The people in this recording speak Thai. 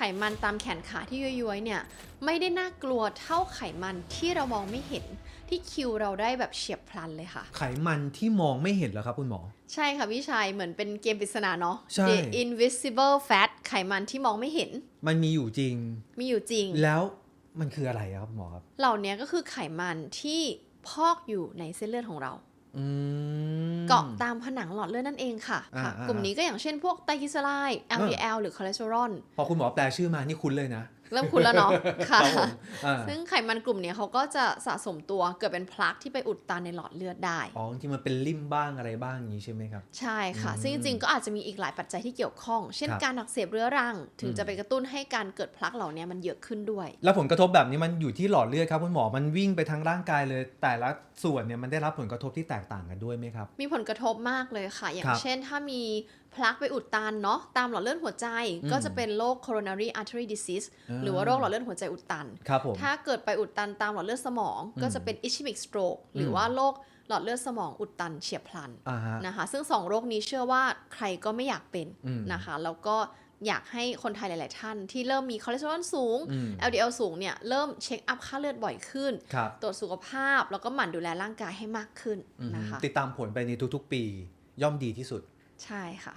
ไขมันตามแขนขาที่ย้วยๆเนี่ยไม่ได้น่ากลัวเท่าไขมันที่เรามองไม่เห็นที่คิวเราได้แบบเฉียบพลันเลยค่ะ ไขมันที่มองไม่เห็นเหรอครับคุณหมอ ใช่ค่ะพี่ชายเหมือนเป็นเกมปริศนาเนาะใช่ The invisible fat ไขมันที่มองไม่เห็น มันมีอยู่จริง มีอยู่จริง แล้วมันคืออะไรอะครับหมอครับ เหล่านี้ก็คือไขมันที่พอกอยู่ในเส้นเลือดของเรา อืม เกาะตามผนังหลอดเลือดนั่นเองค่ะอ่าค่ะอ่ากลุ่มนี้ก็อย่างเช่นพวกไตรกลีเซอไรด์ LDL หรือคอเลสเตอรอล พอคุณหมอแปลชื่อมานี่คุ้นเลยนะ เริ่มคุ้นแล้วเนาะค่ะรับผมอ่าซึ่งไขมันกลุ่มเนี้ยเขาก็จะสะสมตัวเกิดเป็นพลักที่ไปอุดตันในหลอดเลือดได้ อ๋อจริงๆมันเป็นริ่มบ้างอะไรบ้างอย่างนี้ใช่ไหมครับ ใช่ค่ะอืมซึ่งจริงๆก็อาจจะมีอีกหลายปัจจัยที่เกี่ยวข้อง เช่นครับการอักเสบเรื้อรัง ถึงอืมจะไปกระตุ้นให้การเกิดพลักเหล่านี้มันเยอะขึ้นด้วย แล้วผลกระทบแบบนี้มันอยู่ที่หลอดเลือดครับคุณหมอมันวิ่งไปทั้งร่างกายเลย แต่ละส่วนเนี่ยมันได้รับผลกระทบที่แตกต่างกันด้วยไหมครับ มีผลกระทบมากเลยค่ะ อย่าคงรับเช่น ถ้ามีพลักไปอุดตันเนาะตามหลอดเลือดหัวใจอืมก็จะเป็นโรค coronary artery disease หรือว่าโรคหลอดเลือดหัวใจอุดตันครับผมถ้าเกิดไปอุดตันตามหลอดเลือดสมองอืมก็จะเป็น ischemic stroke หรือว่าโรคหลอดเลือดสมองอุดตันเฉียบพลันอ่าฮะนะคะ ซึ่งสองโรคนี้เชื่อว่าใครก็ไม่อยากเป็นอืมนะคะ แล้วก็อยากให้คนไทยหลาย ๆ ท่านที่เริ่มมีคอเลสเตอรอลสูงอืม LDL สูงเนี่ยเริ่มเช็คอัพค่าเลือดบ่อยขึ้นครับตรวจสุขภาพแล้วก็หมั่นดูแลร่างกายให้มากขึ้นอืมนะคะ ติดตามผลไปในทุก ๆ ปีย่อมดีที่สุด ใช่ค่ะ